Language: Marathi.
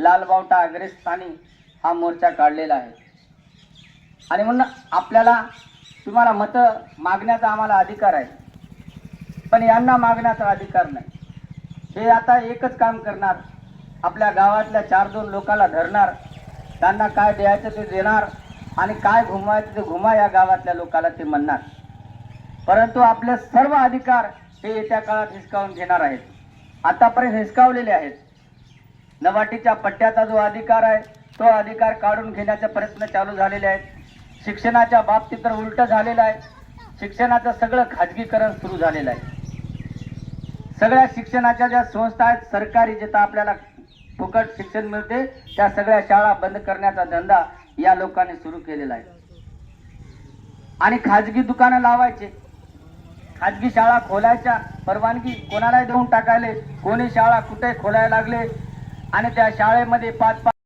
लालबावटा अग्रस्थानी हा मोर्चा काढलेला आहे. आणि म्हणून आपल्याला तुम्हाला मतं मागण्याचा आम्हाला अधिकार आहे. पण यांना मागण्याचा अधिकार नाही. हे आता एकच काम करणार. आपल्या गावातल्या चार दोन लोकांना धरणार. त्यांना काय द्यायचं ते देणार. आणि काय घुमवायचं ते घुमा या गावातल्या लोकाला ते म्हणणार. परंतु आपले सर्व अधिकार हे येत्या काळात हिसकावून घेणार आहेत. आतापर्यंत हिसकावलेले आहेत. नवाटीच्या पट्ट्याचा जो अधिकार आहे तो अधिकार काढून घेण्याचे प्रयत्न चालू झालेले आहेत. शिक्षणाच्या बाबतीत तर उलट झालेलं आहे. शिक्षणाचं सगळं खाजगीकरण सुरू झालेलं आहे. सगळ्या शिक्षणाच्या ज्या संस्था आहेत सरकारी जिथं आपल्याला फुकट शिक्षण मिळते त्या सगळ्या शाळा बंद करण्याचा धंदा या लोकांनी सुरू केलेला आहे. आणि खाजगी दुकानं लावायचे. खाजगी शाळा खोलायच्या परवानगी कोणालाही देऊन टाकायले. कोणी शाळा कुठे खोलायला लागले आणि त्या शाळेमध्ये पाच पाच